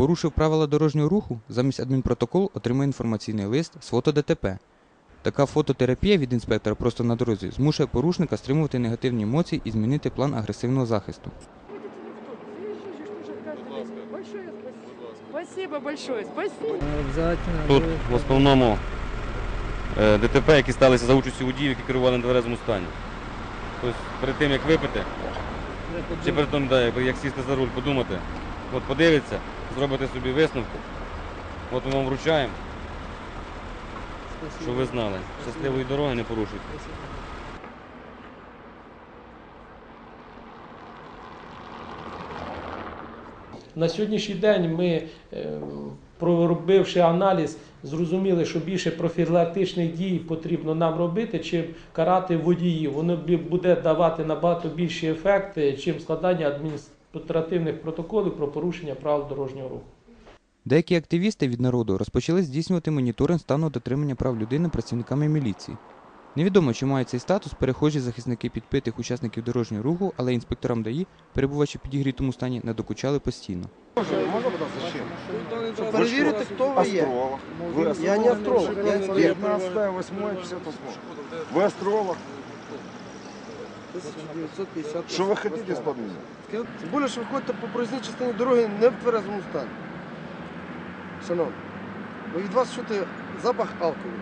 Порушив правила дорожнього руху, замість адмінпротоколу отримує інформаційний лист з фото ДТП. Така фототерапія від інспектора просто на дорозі змушує порушника стримувати негативні емоції і змінити план агресивного захисту. Спасибо. Большое, спасибо. Тут в основному е, ДТП, які сталися за участю водіїв, які керували на тверезому стані. Тобто перед тим, як випити, чи перед тим, як- як сісти за руль, подумати, от подивитися, зробити собі висновки. От ми вам вручаємо, щоб ви знали. Щасливої дороги не порушуйте. На сьогоднішній день ми, е, проробивши аналіз, зрозуміли, що більше профілактичних дій потрібно нам робити, чим карати водіїв. Воно буде давати набагато більші ефекти, чим складання адміністративних протоколів про порушення правил дорожнього руху. Деякі активісти від народу розпочали здійснювати моніторинг стану дотримання прав людини працівниками міліції. Невідомо, чи мають цей статус перехожі захисники підпитих учасників дорожнього руху, але інспекторам ДАІ, перебуваючи в підігрітому стані, не докучали постійно. Щоб перевірити, хто ви є. Астролог. Я не астролог, я експерт. 19 8 58 Вы астролог. 1950. Что вы хотите с меня? Тим більше, що ви ходите по проїзній частині дороги не в тверезому стані. Шановні, від вас чути запах алкоголю.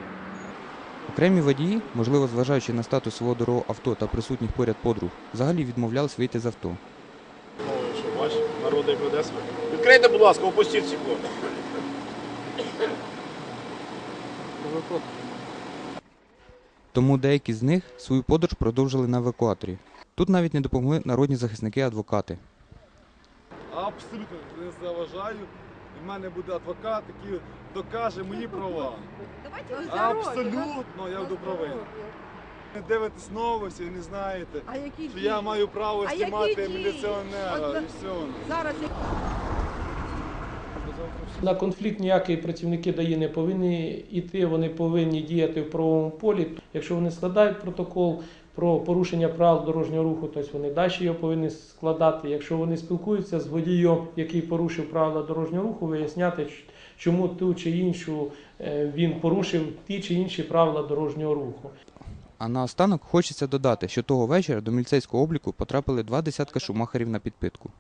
Окремі водії, можливо, зважаючи на статус свого дорогого авто та присутніх поряд подруг, взагалі відмовлялись вийти з авто. Що бач, народ як веде себе. Відкрийте, будь ласка, опустіть. Ви проти. Тому деякі з них свою подорож продовжили на евакуаторі. Тут навіть не допомогли народні захисники-адвокати. Абсолютно не заважаю. В мене буде адвокат, який докаже мої права. Абсолютно, я буду правий. Ви дивитесь новості і не знаєте, А які що дії? я маю право А знімати міліціонера і все. На конфлікт ніякі працівники ДАІ не повинні йти, вони повинні діяти в правовому полі. Якщо вони складають протокол про порушення правил дорожнього руху, то вони далі його повинні складати. Якщо вони спілкуються з водієм, який порушив правила дорожнього руху, виясняти, чому ту чи іншу е, він порушив ті чи інші правила дорожнього руху. А наостанок хочеться додати, що того вечора до міліцейського обліку потрапили два десятка шумахерів на підпитку.